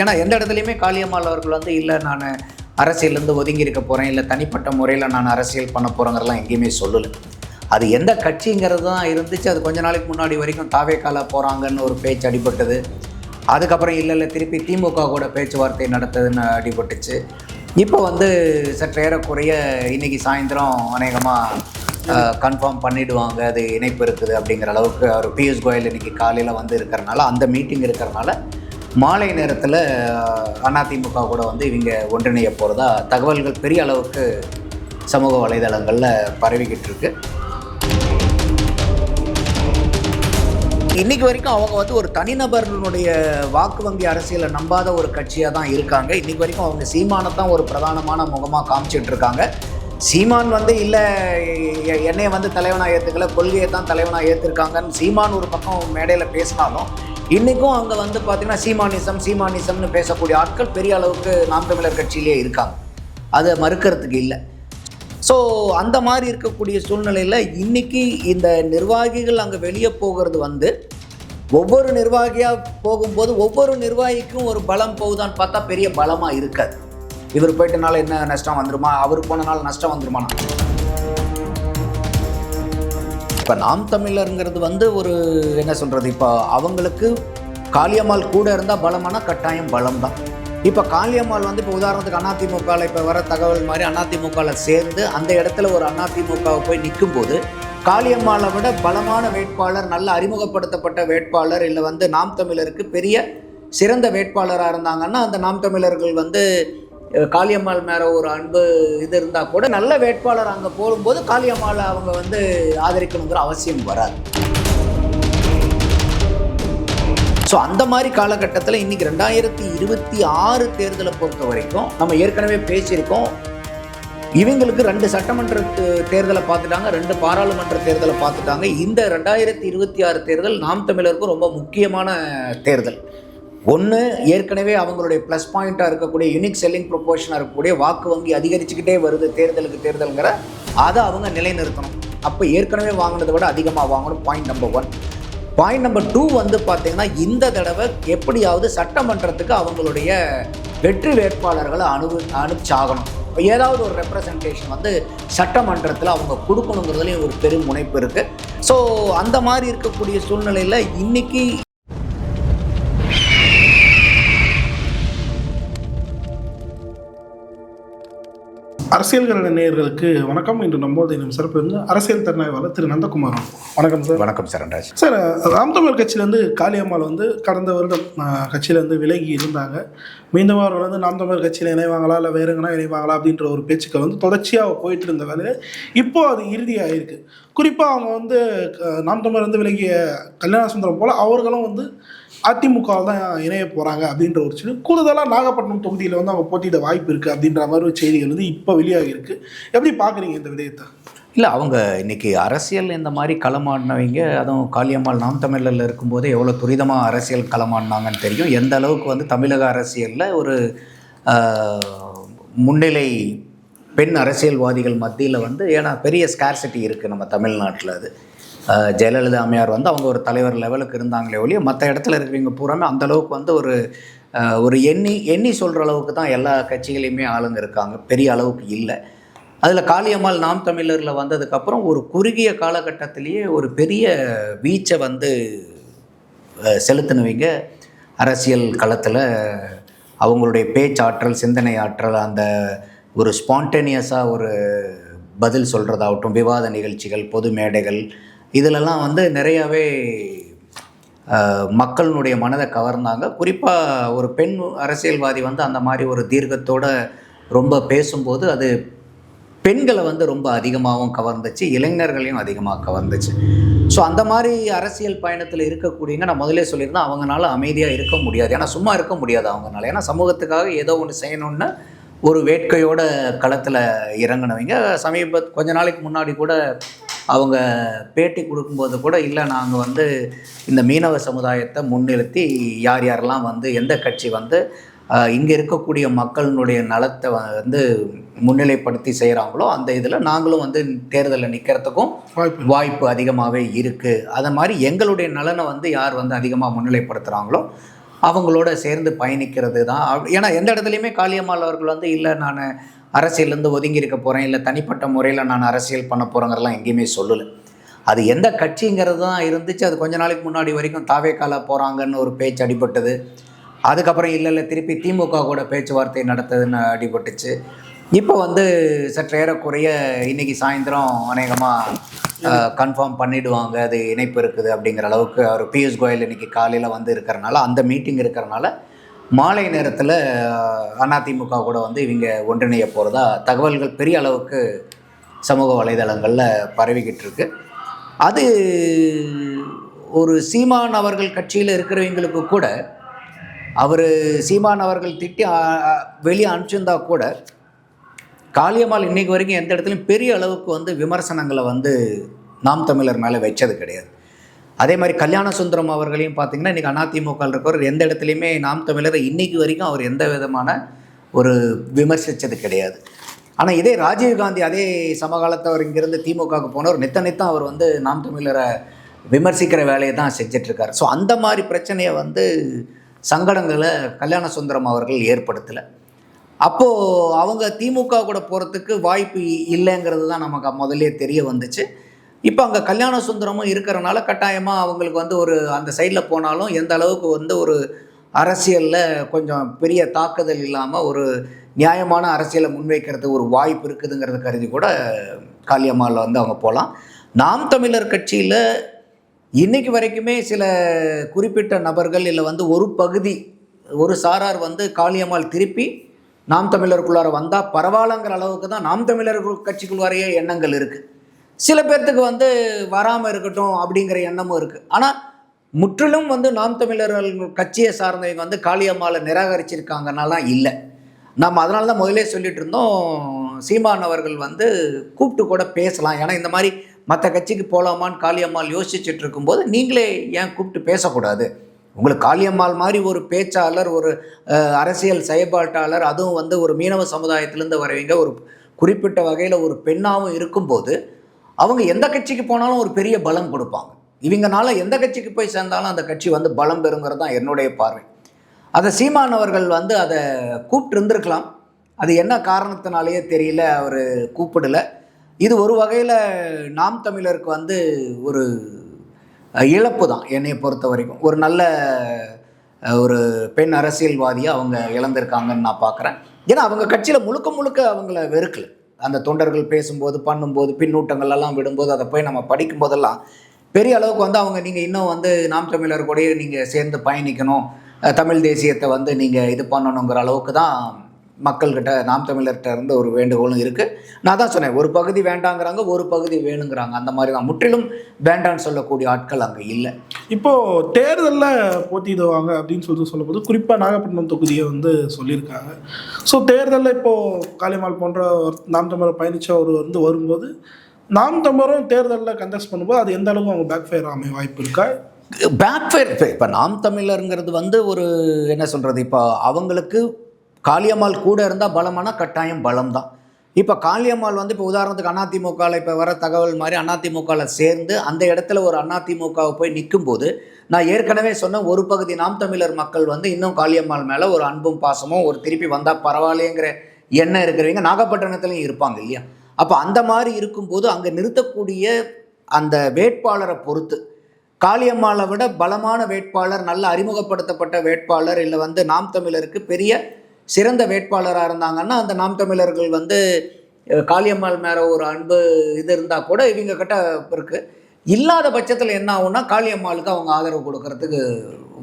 ஏன்னா எந்த இடத்துலையுமே காளியம்மாள் அவர்கள் வந்து இல்லை நான் அரசியலேருந்து ஒதுங்கி இருக்க போகிறேன் இல்லை தனிப்பட்ட முறையில் நான் அரசியல் பண்ண போகிறேங்கிறலாம் எங்கேயுமே சொல்லலை. அது எந்த கட்சிங்கிறது தான் இருந்துச்சு. அது கொஞ்ச நாளைக்கு முன்னாடி வரைக்கும் தாவேக்கால போகிறாங்கன்னு ஒரு பேச்சு அடிபட்டது. அதுக்கப்புறம் இல்லை இல்லை திருப்பி திமுக கூட பேச்சுவார்த்தை நடத்ததுன்னு அடிபட்டுச்சு. இப்போ வந்து சற்று ஏறக்குறைய இன்னைக்கு சாயந்தரம் அநேகமாக கன்ஃபார்ம் பண்ணிடுவாங்க. அது இணைப்பு இருக்குது அப்படிங்கிற அளவுக்கு அவர் பியூஷ் கோயல் இன்னைக்கு காலையில் வந்து இருக்கிறனால அந்த மீட்டிங் இருக்கிறனால மாலை நேரத்தில் அதிமுக கூட வந்து இவங்க ஒன்றிணைய போகிறதா தகவல்கள் பெரிய அளவுக்கு சமூக வலைதளங்களில் பரவிக்கிட்டு இருக்கு. இன்னைக்கு வரைக்கும் அவங்க வந்து ஒரு தனிநபர்களுடைய வாக்கு வங்கி அரசியலை நம்பாத ஒரு கட்சியாக தான் இருக்காங்க. இன்னைக்கு வரைக்கும் அவங்க சீமானை தான் ஒரு பிரதானமான முகமாக காமிச்சிட்டு இருக்காங்க. சீமான் வந்து இல்லை என்னைய வந்து தலைவனாக ஏற்றுக்கல கொள்கையை தான் தலைவனாக ஏற்றிருக்காங்கன்னு சீமான் ஒரு பக்கம் மேடையில் பேசினாலும் இன்றைக்கும் அங்கே வந்து பார்த்திங்கன்னா சீமானிசம் சீமானிசம்னு பேசக்கூடிய ஆட்கள் பெரிய அளவுக்கு நாம் தமிழர் கட்சியிலே இருக்காங்க. அதை மறுக்கிறதுக்கு இல்லை. ஸோ அந்த மாதிரி இருக்கக்கூடிய சூழ்நிலையில் இன்றைக்கி இந்த நிர்வாகிகள் அங்கே வெளியே போகிறது வந்து ஒவ்வொரு நிர்வாகியாக போகும்போது ஒவ்வொரு நிர்வாகிக்கும் ஒரு பலம் போகுதான்னு பார்த்தா பெரிய பலமாக இருக்காது. இவர் போயிட்டனால என்ன நஷ்டம் வந்துருமா? அவர் போனனால நஷ்டம் வந்துருமானா இப்போ நாம் தமிழருங்கிறது வந்து ஒரு என்ன சொல்கிறது இப்போ அவங்களுக்கு காளியம்மாள் கூட இருந்தால் பலமான கட்டாயம் பலம் தான் இப்போ காளியம்மாள் வந்து இப்போ உதாரணத்துக்கு அதிமுகவில் இப்போ வர தகவல் மாதிரி அதிமுகவில் சேர்ந்து அந்த இடத்துல ஒரு அதிமுகவை போய் நிற்கும்போது காளியம்மாளை விட பலமான வேட்பாளர் நல்ல அறிமுகப்படுத்தப்பட்ட வேட்பாளர் இல்லை வந்து நாம் தமிழருக்கு பெரிய சிறந்த வேட்பாளராக இருந்தாங்கன்னா அந்த நாம் தமிழர்கள் வந்து காளியம்மாள் மேலே ஒரு அன்பு இது இருந்தால் கூட நல்ல வேட்பாளர் அங்கே போகும்போது காளியம்மாளை அவங்க வந்து ஆதரிக்கணுங்கிற அவசியம் வராது. ஸோ அந்த மாதிரி காலகட்டத்தில் இன்னைக்கு ரெண்டாயிரத்தி இருபத்தி ஆறு தேர்தலை பொறுத்த வரைக்கும் நம்ம ஏற்கனவே பேசியிருக்கோம். இவங்களுக்கு ரெண்டு சட்டமன்ற தேர்தலை பார்த்துட்டாங்க ரெண்டு பாராளுமன்ற தேர்தலை பார்த்துட்டாங்க. இந்த ரெண்டாயிரத்தி இருபத்தி ஆறு தேர்தல் நாம் தமிழருக்கும் ரொம்ப முக்கியமான தேர்தல். ஒன்று ஏற்கனவே அவங்களுடைய ப்ளஸ் பாயிண்ட்டாக இருக்கக்கூடிய யூனிக் செல்லிங் ப்ரொபோஷனாக இருக்கக்கூடிய வாக்கு வங்கி அதிகரிச்சுக்கிட்டே வருது தேர்தலுக்கு தேர்தலுங்கிற. அதை அவங்க நிலைநிறுத்தணும். அப்போ ஏற்கனவே வாங்கினதை விட அதிகமாக வாங்கணும் point number one point number two வந்து பார்த்தீங்கன்னா இந்த தடவை எப்படியாவது சட்டமன்றத்துக்கு அவங்களுடைய வெற்றி வேட்பாளர்களை அனு அனுப்பிச்சாகணும். ஏதாவது ஒரு ரெப்ரசன்டேஷன் வந்து சட்டமன்றத்தில் அவங்க கொடுக்கணுங்கிறதுலையும் ஒரு பெரும் முனைப்பு இருக்குது ஸோ அந்த மாதிரி இருக்கக்கூடிய சூழ்நிலையில் இன்றைக்கி இன்னைக்கு அரசியல்கள நேயர்களுக்கு வணக்கம். இன்று நம்மோது தினம் சிறப்பு வந்து அரசியல் திறனாய்வாளர் திரு நந்தகுமார். வணக்கம் சார். வணக்கம் சரண்ராஜ் சார் ராம் தமிழ் கட்சியிலேருந்து காளியம்மாள் வந்து கடந்த வருடம் கட்சியிலேருந்து விலகி இருந்தாங்க. மீண்டும் அவர்கள் வந்து நாம் தமிழர் கட்சியில் இணைவாங்களா இல்லை வேற எங்கன்னா இணைவாங்களா அப்படின்ற ஒரு பேச்சுக்கள் வந்து தொடர்ச்சியாக போயிட்டு இருந்த வேலையில் இப்போ அது இறுதியாயிருக்கு. குறிப்பாக அவங்க வந்து நாம் தமிழர் வந்து விலகிய கல்யாண சுந்தரம் போல் அவர்களும் வந்து அதிமுகவில் தான் இணைய போகிறாங்க அப்படின்ற ஒரு செய்தி கூடுதலாக நாகப்பட்டினம் தொகுதியில் வந்து அவங்க போட்டியிட வாய்ப்பு இருக்குது அப்படின்ற மாதிரி ஒரு செய்திகள் வந்து இப்போ வெளியாகிருக்கு எப்படி பார்க்குறீங்க இந்த விடயத்தை? இல்லை அவங்க இன்றைக்கி அரசியல் இந்த மாதிரி களமாடினவங்க அதுவும் காளியம்மாள் நாம் தமிழில் இருக்கும்போது எவ்வளோ துரிதமாக அரசியல் களமாடினாங்கன்னு தெரியும். எந்த அளவுக்கு வந்து தமிழக அரசியலில் ஒரு முன்னிலை பெண் அரசியல்வாதிகள் மத்தியில் வந்து ஏன்னா பெரிய ஸ்கார்சிட்டி இருக்குது நம்ம தமிழ்நாட்டில் அது. ஜெயலலிதா அம்மையார் வந்து அவங்க ஒரு தலைவர் லெவலுக்கு இருந்தாங்களே ஒழிய மற்ற இடத்துல இருக்கிறவங்க பூராமே அந்த அளவுக்கு வந்து ஒரு ஒரு எண்ணி எண்ணி சொல்கிற அளவுக்கு தான் எல்லா கட்சிகளையுமே ஆளுங்க இருக்காங்க. பெரிய அளவுக்கு இல்லை. அதில் காளியம்மாள் நாம் தமிழரில் வந்ததுக்கப்புறம் ஒரு குறுகிய காலகட்டத்திலேயே ஒரு பெரிய வீச்சை வந்து செலுத்தினவங்க அரசியல் களத்தில் அவங்களுடைய பேச்சாற்றல் சிந்தனை ஆற்றல் அந்த ஒரு ஸ்பான்டேனியஸாக ஒரு பதில் சொல்கிறதாகட்டும் விவாத நிகழ்ச்சிகள் பொது மேடைகள் இதிலெல்லாம் வந்து நிறையாவே மக்களினுடைய மனதை கவர்ந்தாங்க. குறிப்பாக ஒரு பெண் அரசியல்வாதி வந்து அந்த மாதிரி ஒரு தீர்க்கத்தோட ரொம்ப பேசும்போது அது பெண்களை வந்து ரொம்ப அதிகமாகவும் கவர்ந்துச்சு இளைஞர்களையும் அதிகமாக கவர்ந்துச்சு. ஸோ அந்த மாதிரி அரசியல் பயணத்தில் இருக்கக்கூடியவங்க நான் முதலே சொல்லியிருந்தேன் அவங்களால அமைதியாக இருக்க முடியாது. ஏன்னா சும்மா இருக்க முடியாது அவங்கனால. ஏன்னா சமூகத்துக்காக ஏதோ ஒன்று செய்யணும்னு ஒரு வேட்கையோட களத்தில் இறங்கினவங்க. சமீப கொஞ்ச நாளைக்கு முன்னாடி கூட அவங்க பேட்டி கொடுக்கும்போது கூட இல்லை நாங்கள் வந்து இந்த மீனவ சமுதாயத்தை முன்னிறுத்தி யார் யாரெல்லாம் வந்து எந்த கட்சி வந்து இங்கே இருக்கக்கூடிய மக்களினுடைய நலத்தை வந்து முன்னிலைப்படுத்தி செய்கிறாங்களோ அந்த இதில் நாங்களும் வந்து தேர்தலில் நிற்கிறதுக்கும் வாய்ப்பு அதிகமாகவே இருக்குது அதை மாதிரி எங்களுடைய நலனை வந்து யார் வந்து அதிகமாக முன்னிலைப்படுத்துகிறாங்களோ அவங்களோட சேர்ந்து பயணிக்கிறது தான் ஏன்னா எந்த இடத்துலையுமே காளியம்மாள் அவர்கள் வந்து இல்லை நான் அரசியலேருந்து ஒதுங்கி இருக்க போகிறேன் இல்லை தனிப்பட்ட முறையில் நான் அரசியல் பண்ண போகிறேங்கிறலாம் எங்கேயுமே சொல்லலை. அது எந்த கட்சிங்கிறது தான் இருந்துச்சு. அது கொஞ்ச நாளைக்கு முன்னாடி வரைக்கும் தாவேக்கால போகிறாங்கன்னு ஒரு பேச்சு அடிபட்டது. அதுக்கப்புறம் இல்லை இல்லை திருப்பி திமுக கூட பேச்சுவார்த்தை நடத்ததுன்னு அடிபட்டுச்சு. இப்போ வந்து சற்று ஏறக்குறைய இன்னைக்கு சாயந்தரம் அநேகமாக கன்ஃபார்ம் பண்ணிடுவாங்க அது இணைப்பு இருக்குது அப்படிங்கிற அளவுக்கு. அவர் பியூஷ் கோயல் இன்னைக்கு காலையில் வந்து இருக்கிறனால அந்த மீட்டிங் இருக்கிறனால மாலை நேரத்தில் அதிமுக கூட வந்து இவங்க ஒன்றிணைய போகிறதா தகவல்கள் பெரிய அளவுக்கு சமூக வலைதளங்களில் பரவிக்கிட்டு இருக்கு. அது ஒரு சீமான் அவர்கள் கட்சியில் இருக்கிறவங்களுக்கு கூட அவர் சீமான் அவர்கள் திட்டி வெளியே அனுப்பிச்சிருந்தா கூட காளியம்மாள் இன்னைக்கு வரைக்கும் எந்த இடத்துலையும் பெரிய அளவுக்கு வந்து விமர்சனங்களை வந்து நாம் தமிழர் மேலே வச்சது கிடையாது. அதே மாதிரி கல்யாண சுந்தரம் அவர்களையும் பார்த்தீங்கன்னா இன்றைக்கி அதிமுக இருக்கிறவர் எந்த இடத்துலையுமே நாம் தமிழரை இன்னைக்கு வரைக்கும் அவர் எந்த விதமான ஒரு விமர்சித்தது கிடையாது. ஆனால் இதே ராஜீவ்காந்தி அதே சமகாலத்தவர் இங்கேருந்து திமுகவுக்கு போனவர் நித்த நித்தம் அவர் வந்து நாம் தமிழரை விமர்சிக்கிற வேலையை தான் செஞ்சிட்ருக்கார். ஸோ அந்த மாதிரி பிரச்சனையை வந்து சங்கடங்களை கல்யாண சுந்தரம் அவர்கள் ஏற்படுத்தலை. அப்போது அவங்க திமுக கூட போகிறதுக்கு வாய்ப்பு இல்லைங்கிறது தான் நமக்கு முதல்ல தெரிய வந்துச்சு. இப்போ அங்கே கல்யாண சுந்தரமும் இருக்கிறனால கட்டாயமாக அவங்களுக்கு வந்து ஒரு அந்த சைடில் போனாலும் எந்த அளவுக்கு வந்து ஒரு அரசியலில் கொஞ்சம் பெரிய தாக்குதல் இல்லாமல் ஒரு நியாயமான அரசியலை முன்வைக்கிறது ஒரு வாய்ப்பு இருக்குதுங்கிறத கருதி கூட காளியம்மாவில் வந்து அவங்க போகலாம் நாம் தமிழர் கட்சியில் இன்றைக்கு வரைக்குமே சில குறிப்பிட்ட நபர்கள் இல்லை வந்து ஒரு பகுதி ஒரு சாரார் வந்து காளியம்மாள் திருப்பி நாம் தமிழருக்குள்ளார வந்தால் பரவாயில்லங்கிற அளவுக்கு தான் நாம் தமிழர்கள் கட்சிக்குள்ளாரையே எண்ணங்கள் இருக்குது சில பேர்த்துக்கு வந்து வராமல் இருக்கட்டும் அப்படிங்கிற எண்ணமும் இருக்குது ஆனால் முற்றிலும் வந்து நாம் தமிழர்கள் கட்சியை சார்ந்தவங்க வந்து காளியம்மாளை நிராகரிச்சிருக்காங்கனாலாம் இல்லை. நம்ம அதனால தான் முதலே சொல்லிட்டு இருந்தோம் சீமான் அவர்கள் வந்து கூப்பிட்டு கூட பேசலாம். ஏன்னா இந்த மாதிரி மற்ற கட்சிக்கு போகலாமான்னு காளியம்மாள் யோசிச்சுட்டு இருக்கும்போது நீங்களே ஏன் கூப்பிட்டு பேசக்கூடாது? உங்களுக்கு காளியம்மாள் மாதிரி ஒரு பேச்சாளர் ஒரு அரசியல் செயல்பாட்டாளர் அதுவும் வந்து ஒரு மீனவ சமுதாயத்திலேருந்து வரவங்க ஒரு குறிப்பிட்ட வகையில் ஒரு பெண்ணாகவும் இருக்கும்போது அவங்க எந்த கட்சிக்கு போனாலும் ஒரு பெரிய பலம் கொடுப்பாங்க. இவங்கனால எந்த கட்சிக்கு போய் சேர்ந்தாலும் அந்த கட்சி வந்து பலம் பெறுங்கிறது தான் என்னுடைய பார்வை. அதை சீமான் அவர்கள் வந்து அதை கூப்பிட்டு இருந்திருக்கலாம். அது என்ன காரணத்தினாலேயே தெரியல அவர் கூப்பிடல. இது ஒரு வகையில் நாம் தமிழருக்கு வந்து ஒரு இழப்பு தான் என்னை பொறுத்த வரைக்கும். ஒரு நல்ல ஒரு பெண் அரசியல்வாதியை அவங்க இழந்திருக்காங்கன்னு நான் பார்க்குறேன் ஏன்னா அவங்க கட்சியில் முழுக்க முழுக்க அவங்கள வெறுக்கலை. அந்த தொண்டர்கள் பேசும்போது பண்ணும்போது பின்னூட்டங்கள் எல்லாம் விடும்போது அதை போய் நம்ம படிக்கும்போதெல்லாம் பெரிய அளவுக்கு வந்து அவங்க நீங்கள் இன்னும் வந்து நாம் தமிழர் கூடயே நீங்கள் சேர்ந்து பயணிக்கணும். தமிழ் தேசியத்தை வந்து நீங்கள் இது பண்ணணுங்கிற அளவுக்கு தான் மக்கள்கிட்ட நாம் தமிழர்கிட்ட இருந்து ஒரு வேண்டுகோளும் இருக்குது நான் தான் சொன்னேன் ஒரு பகுதி வேண்டாங்கிறாங்க ஒரு பகுதி வேணுங்கிறாங்க. அந்த மாதிரி தான். முற்றிலும் வேண்டான்னு சொல்லக்கூடிய ஆட்கள் அங்கே இல்லை. இப்போ தேர்தலில் போட்டியிடுவாங்க அப்படின்னு சொல்லிட்டு சொல்லும்போது குறிப்பாக நாகப்பட்டினம் தொகுதியை வந்து சொல்லியிருக்காங்க. ஸோ தேர்தலில் இப்போ காளிமால் போன்ற நாம் தமிழர் பயணிச்ச ஒரு வந்து வரும்போது நாம் தமிழரும் தேர்தலில் கண்டெஸ்ட் பண்ணும்போது அது எந்த அளவுக்கு அவங்க பேக் ஃபயர் அமைய வாய்ப்பு இருக்கா? பேக்ஃபயர் இப்போ நாம் தமிழருங்கிறது வந்து ஒரு என்ன சொல்கிறது இப்போ அவங்களுக்கு காளியம்மாள் கூட இருந்தால் பலமானா கட்டாயம் பலம் தான் இப்போ காளியம்மாள் வந்து இப்போ உதாரணத்துக்கு அதிமுகவில் இப்போ வர தகவல் மாதிரி அதிமுகவில் சேர்ந்து அந்த இடத்துல ஒரு அதிமுகவை போய் நிற்கும்போது நான் ஏற்கனவே சொன்ன ஒரு பகுதி நாம் தமிழர் மக்கள் வந்து இன்னும் காளியம்மாள் மேலே ஒரு அன்பும் பாசமும் ஒரு திருப்பி வந்தால் பரவாயில்லைங்கிற எண்ணம் இருக்கிறவங்க நாகப்பட்டினத்துலையும் இருப்பாங்க இல்லையா? அப்போ அந்த மாதிரி இருக்கும்போது அங்கே நிறுத்தக்கூடிய அந்த வேட்பாளரை பொறுத்து காளியம்மாளை விட பலமான வேட்பாளர் நல்ல அறிமுகப்படுத்தப்பட்ட வேட்பாளர் இல்லை வந்து நாம் தமிழருக்கு பெரிய சிறந்த வேட்பாளராக இருந்தாங்கன்னா அந்த நாம் தமிழர்கள் வந்து காளியம்மாள் மேலே ஒரு அன்பு இது இருந்தால் கூட இவங்க கிட்ட இருக்குது இல்லாத பட்சத்தில் என்ன ஆகும்னா காளியம்மாளுக்கு அவங்க ஆதரவு கொடுக்கறதுக்கு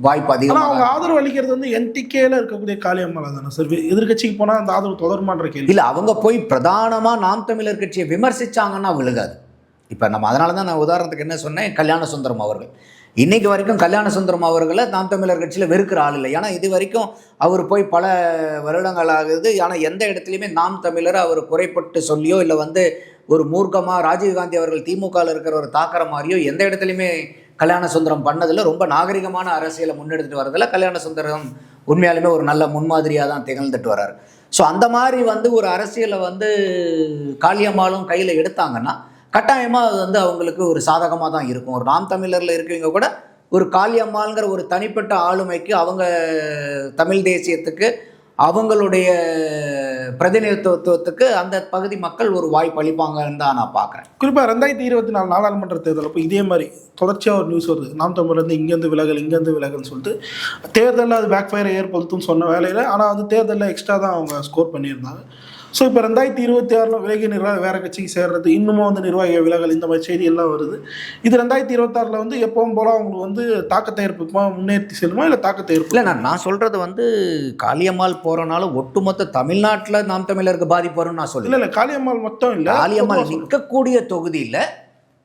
வாய்ப்பு ஆனால் அவங்க ஆதரவு அளிக்கிறது வந்து என்டிகேல இருக்கக்கூடிய காளியம்மாள் தானே? சார் எதிர்கட்சிக்கு போனால் அந்த ஆதரவு தொடருமான்ற கேள்வி. இல்லை அவங்க போய் பிரதானமாக நாம் தமிழர் கட்சியை விமர்சிச்சாங்கன்னா விழுகாது. இப்போ நம்ம அதனால தான் நான் உதாரணத்துக்கு என்ன சொன்னேன்? கல்யாண சுந்தரம் அவர்கள். இன்னைக்கு வரைக்கும் கல்யாண சுந்தரம் அவர்களை நாம் தமிழர் கட்சியில் வெறுக்கிற ஆள் இல்லை. ஏன்னா இது வரைக்கும் அவர் போய் பல வருடங்கள் ஆகுது. ஆனால் எந்த இடத்துலையுமே நாம் தமிழரை அவர் குறைப்பட்டு சொல்லியோ இல்லை வந்து ஒரு மூர்க்கமாக ராஜீவ்காந்தி அவர்கள் திமுகவில் இருக்கிற ஒரு தாக்கிற மாதிரியோ எந்த இடத்துலையுமே கல்யாண சுந்தரம் பண்ணதில் ரொம்ப நாகரிகமான அரசியலை முன்னெடுத்துட்டு வரதில் கல்யாண சுந்தரம் உண்மையாலுமே ஒரு நல்ல முன்மாதிரியாக தான் திகழ்ந்துட்டு வர்றார் ஸோ அந்த மாதிரி வந்து ஒரு அரசியலை வந்து காளியம்மாளும் கையில் எடுத்தாங்கன்னா கட்டாயமாக அது வந்து அவங்களுக்கு ஒரு சாதகமாக தான் இருக்கும். ஒரு நாம் தமிழரில் இருக்கவங்க கூட ஒரு காளியம்மாளுங்கிற ஒரு தனிப்பட்ட ஆளுமைக்கு அவங்க தமிழ் தேசியத்துக்கு அவங்களுடைய பிரதிநிதித்துவத்துக்கு அந்த பகுதி மக்கள் ஒரு வாய்ப்பு அளிப்பாங்கன்னு தான் நான் பார்க்குறேன். குறிப்பாக ரெண்டாயிரத்தி இருபத்தி நாலு நாடாளுமன்ற தேர்தல் அப்போ இதே மாதிரி தொடர்ச்சியாக ஒரு நியூஸ் வருது. நாம் தமிழ்லேருந்து இங்கேருந்து விலகல் இங்கேருந்து விலகல்னு சொல்லிட்டு தேர்தலில் அது பேக் ஃபயரை ஏற்படுத்தும் சொன்ன வேலையில் ஆனால் வந்து தேர்தலில் எக்ஸ்ட்ரா தான் அவங்க ஸ்கோர் பண்ணியிருந்தாங்க. ஸோ இப்போ ரெண்டாயிரத்தி இருபத்தி ஆறில் விலகி நிர்வாக வேறு கட்சிக்கு சேர்றது இன்னமும் வந்து நிர்வாகிக விலகல் இந்த மாதிரி செய்தி எல்லாம் வருது. இது ரெண்டாயிரத்தி இருபத்தாறில் வந்து எப்பவும் போல அவங்களுக்கு வந்து தாக்கத்தை ஏற்படுமா முன்னேற்றி செல்லுமா இல்லை தாக்கத்தை இல்லை ஏற்படும் நான் நான் சொல்கிறது வந்து காளியம்மாள் போகிறனால ஒட்டுமொத்த தமிழ்நாட்டில் நாம் தமிழருக்கு பாதிப்பு வரும்னு நான் சொல்லல. இல்லை இல்லை காளியம்மாள் மட்டும் இல்லை காளியம்மாள் நிற்கக்கூடிய தொகுதியில்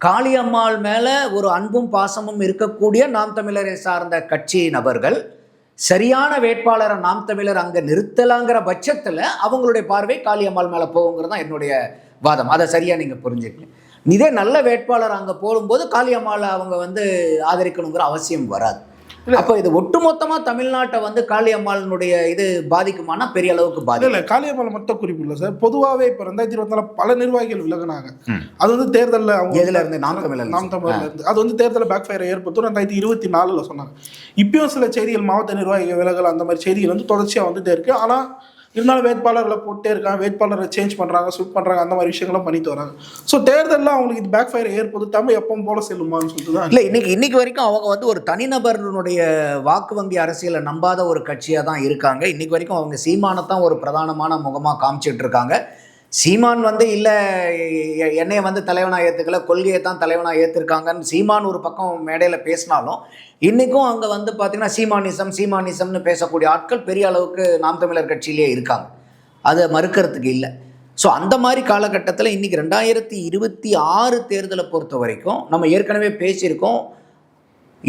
காளியம்மாள் மேலே ஒரு அன்பும் பாசமும் இருக்கக்கூடிய நாம் தமிழரை சார்ந்த கட்சி நபர்கள் சரியான வேட்பாளரை நாம் தமிழர் அங்கே நிறுத்தலாங்கிற பட்சத்தில் அவங்களுடைய பார்வை காளியம்மாள் மேலே போகுங்கிறது தான் என்னுடைய வாதம். அதை சரியாக நீங்கள் புரிஞ்சுக்கணும் இதே நல்ல வேட்பாளர் அங்கே போடும்போது காளியம்மாளை அவங்க வந்து ஆதரிக்கணுங்கிற அவசியம் வராது. அப்போ இது ஒட்டுமொத்தமாக தமிழ்நாட்டை வந்து காளியம்மாளினுடைய இது பாதிக்குமானா பெரிய அளவுக்கு பாதிக்கும்? இல்லை காளியம்மாள் மட்டும் குறிப்பு இல்லை சார். பொதுவாகவே இப்போ ரெண்டாயிரத்தி இருபத்தி நாலு பல நிர்வாகிகள் விலகினாங்க. அது வந்து தேர்தலில் அவங்க எதுல இருந்து? நாம் தமிழர்ல நாம் தமிழ்ல இருந்து. அது வந்து தேர்தலில் பேக் ஃபயரை ஏற்படுத்தும். ரெண்டாயிரத்தி இருபத்தி நாலில் சொன்னாங்க. இப்பயும் சில செய்திகள் மாவட்ட நிர்வாகிகள் விலகல் அந்த மாதிரி செய்திகள் வந்து தொடர்ச்சியாக வந்துட்டே இருக்கு. ஆனால் இருந்தாலும் வேட்பாளர்களை போட்டே இருக்காங்க வேட்பாளரை சேஞ்ச் பண்ணுறாங்க சூட் பண்ணுறாங்க அந்த மாதிரி விஷயங்களும் பண்ணிட்டு வராங்க. ஸோ தேர்தலில் அவங்களுக்கு இது பேக் ஃபயர் ஏற்படுத்தாமல் எப்பவும் போல செல்லுமான்னு சொல்லிட்டு தான் இல்லை இன்னைக்கு இன்னைக்கு வரைக்கும் அவங்க வந்து ஒரு தனிநபர்களுடைய வாக்கு வங்கி அரசியலை நம்பாத ஒரு கட்சியாக தான் இருக்காங்க. இன்னைக்கு வரைக்கும் அவங்க சீமானத்தான் ஒரு பிரதானமான முகமாக காமிச்சிட்டு இருக்காங்க. சீமான் வந்து இல்லை என்னையை வந்து தலைவனாக ஏற்றுக்கல கொள்கையை தான் தலைவனாக ஏற்றிருக்காங்கன்னு சீமான் ஒரு பக்கம் மேடையில் பேசினாலும் இன்றைக்கும் அங்கே வந்து பார்த்திங்கன்னா சீமானிசம் சீமானிசம்னு பேசக்கூடிய ஆட்கள் பெரிய அளவுக்கு நாம் தமிழர் கட்சியிலே இருக்காங்க. அதை மறுக்கிறதுக்கு இல்லை. ஸோ அந்த மாதிரி காலகட்டத்தில் இன்றைக்கி ரெண்டாயிரத்தி இருபத்தி ஆறு தேர்தலை பொறுத்த வரைக்கும் நம்ம ஏற்கனவே பேசியிருக்கோம்.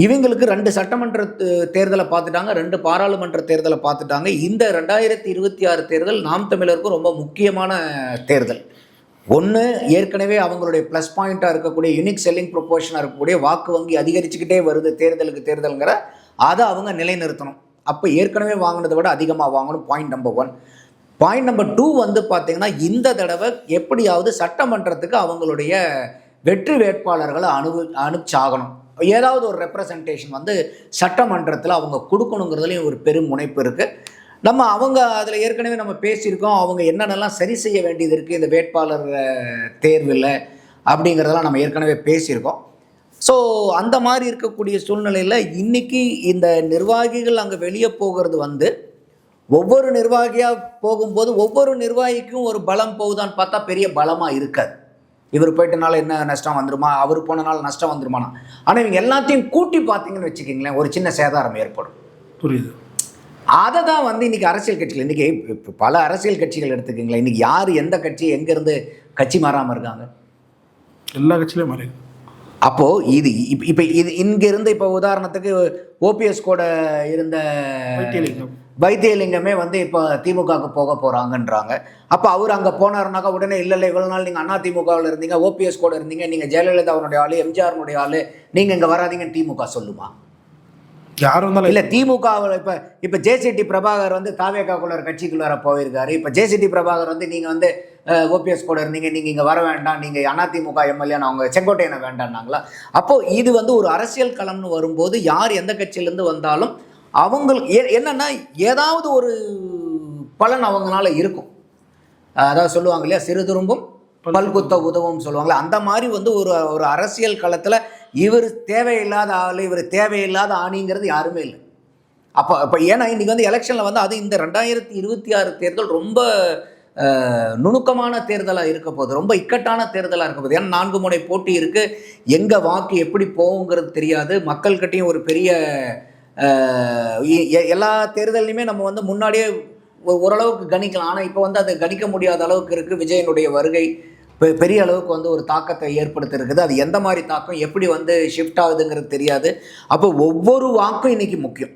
இவங்களுக்கு ரெண்டு சட்டமன்ற தேர்தலை பார்த்துட்டாங்க ரெண்டு பாராளுமன்ற தேர்தலை பார்த்துட்டாங்க. இந்த ரெண்டாயிரத்தி இருபத்தி ஆறு தேர்தல் நாம் தமிழருக்கும் ரொம்ப முக்கியமான தேர்தல். ஒன்று ஏற்கனவே அவங்களுடைய ப்ளஸ் பாயிண்ட்டாக இருக்கக்கூடிய யூனிக் செல்லிங் ப்ரொபோஷனாக இருக்கக்கூடிய வாக்கு வங்கி அதிகரிச்சுக்கிட்டே வருது தேர்தலுக்கு தேர்தலுங்கிற. அதை அவங்க நிலைநிறுத்தணும். அப்போ ஏற்கனவே வாங்கினதை விட அதிகமாக வாங்கணும் point number one point number two வந்து பார்த்தீங்கன்னா இந்த தடவை எப்படியாவது சட்டமன்றத்துக்கு அவங்களுடைய வெற்றி வேட்பாளர்களை அனு அனுப்பிச்சாகணும். ஏதாவது ஒரு ரெப்ரசன்டேஷன் வந்து சட்டமன்றத்தில் அவங்க கொடுக்கணுங்கிறதுலையும் ஒரு பெரும் முனைப்பு இருக்குது நம்ம அவங்க அதில் ஏற்கனவே நம்ம பேசியிருக்கோம் அவங்க என்னென்னலாம் சரி செய்ய வேண்டியது இருக்குது இந்த வேட்பாளர் தேர்வில் அப்படிங்கிறதெல்லாம் நம்ம ஏற்கனவே பேசியிருக்கோம். ஸோ அந்த மாதிரி இருக்கக்கூடிய சூழ்நிலையில் இன்றைக்கி இந்த நிர்வாகிகள் அங்கே வெளியே போகிறது வந்து ஒவ்வொரு நிர்வாகியாக போகும்போது ஒவ்வொரு நிர்வாகிக்கும் ஒரு பலம் போகுதான்னு பார்த்தா பெரிய பலமாக இருக்காது. இவர் போயிட்டனால என்ன நஷ்டம் வந்துருமா? அவர் போனனால நஷ்டம் வந்துருமானா? ஆனால் இவங்க எல்லாத்தையும் கூட்டி பார்த்தீங்கன்னு வச்சுக்கிங்களேன் ஒரு சின்ன சேதாரம் ஏற்படும். புரியுது. அதை தான் வந்து இன்னைக்கு அரசியல் கட்சிகள் இன்னைக்கு இப்ப பல அரசியல் கட்சிகள் எடுத்துக்கிங்களேன் இன்னைக்கு யார் எந்த கட்சி எங்கேருந்து கட்சி மாறாமல் இருக்காங்க? எல்லா கட்சியிலையும் மாறி அப்போது இது இப்போ இப்போ இது இங்கிருந்து இப்போ உதாரணத்துக்கு ஓபிஎஸ் கூட இருந்த வைத்தியலிங்கம் வந்து இப்போ திமுகவுக்கு போக போகிறாங்கன்றாங்க அப்போ அவர் அங்கே போனாருனாக்கா உடனே இல்லை இல்லை இவ்வளோ நாள் நீங்கள் அண்ணா திமுகவில் இருந்தீங்க ஓபிஎஸ் கூட இருந்தீங்க நீங்கள் ஜெயலலிதாவுடைய ஆளு எம்ஜிஆர்னுடைய ஆளு நீங்கள் இங்கே வராதீங்கன்னு திமுக சொல்லுமா? யார் வந்தாலும் இல்லை திமுகவில் இப்போ இப்போ ஜேசிடி பிரபாகர் வந்து தாவேக்காக்குள்ள ஒரு கட்சிக்குள்ளார போயிருக்காரு. இப்போ ஜேசிடி பிரபாகர் வந்து நீங்கள் வந்து ஓபிஎஸ் கூட இருந்தீங்க நீங்கள் இங்கே வர வேண்டாம் நீங்கள் அதிமுக எம்எல்ஏ அவங்க செங்கோட்டையனை வேண்டாம்னாங்களா? அப்போது இது வந்து ஒரு அரசியல் களம்னு வரும்போது யார் எந்த கட்சியிலேருந்து வந்தாலும் அவங்களுக்கு ஏ- என்னன்னா ஏதாவது ஒரு பலன் அவங்களால இருக்கும். அதாவது சொல்லுவாங்க இல்லையா சிறு துரும்பும் பல்குத்த உதவும் சொல்லுவாங்களே அந்த மாதிரி வந்து ஒரு ஒரு அரசியல் களத்தில் இவர் தேவையில்லாத ஆள் இவர் தேவையில்லாத ஆணிங்கிறது யாருமே இல்லை. அப்போ அப்போ ஏன்னா இன்றைக்கி வந்து எலெக்ஷனில் வந்து அது இந்த ரெண்டாயிரத்தி இருபத்தி ஆறு தேர்தல் ரொம்ப நுணுக்கமான தேர்தலாக இருக்க போகுது. ரொம்ப இக்கட்டான தேர்தலாக இருக்க போகுது. ஏன்னா நான்கு முனை போட்டி இருக்குது எங்கே வாக்கு எப்படி போகுங்கிறது தெரியாது. மக்கள்கிட்டையும் ஒரு பெரிய எல்லா தேர்தல்லையுமே நம்ம வந்து முன்னாடியே ஓரளவுக்கு கணிக்கலாம். ஆனால் இப்போ வந்து அதை கணிக்க முடியாத அளவுக்கு இருக்குது விஜயனுடைய வருகை பெ- பெரிய அளவுக்கு வந்து ஒரு தாக்கத்தை ஏற்படுத்திருக்குது அது எந்த மாதிரி தாக்கம் எப்படி வந்து ஷிஃப்ட் ஆகுதுங்கிறது தெரியாது. அப்போ ஒவ்வொரு வாக்கும் இன்றைக்கி முக்கியம்.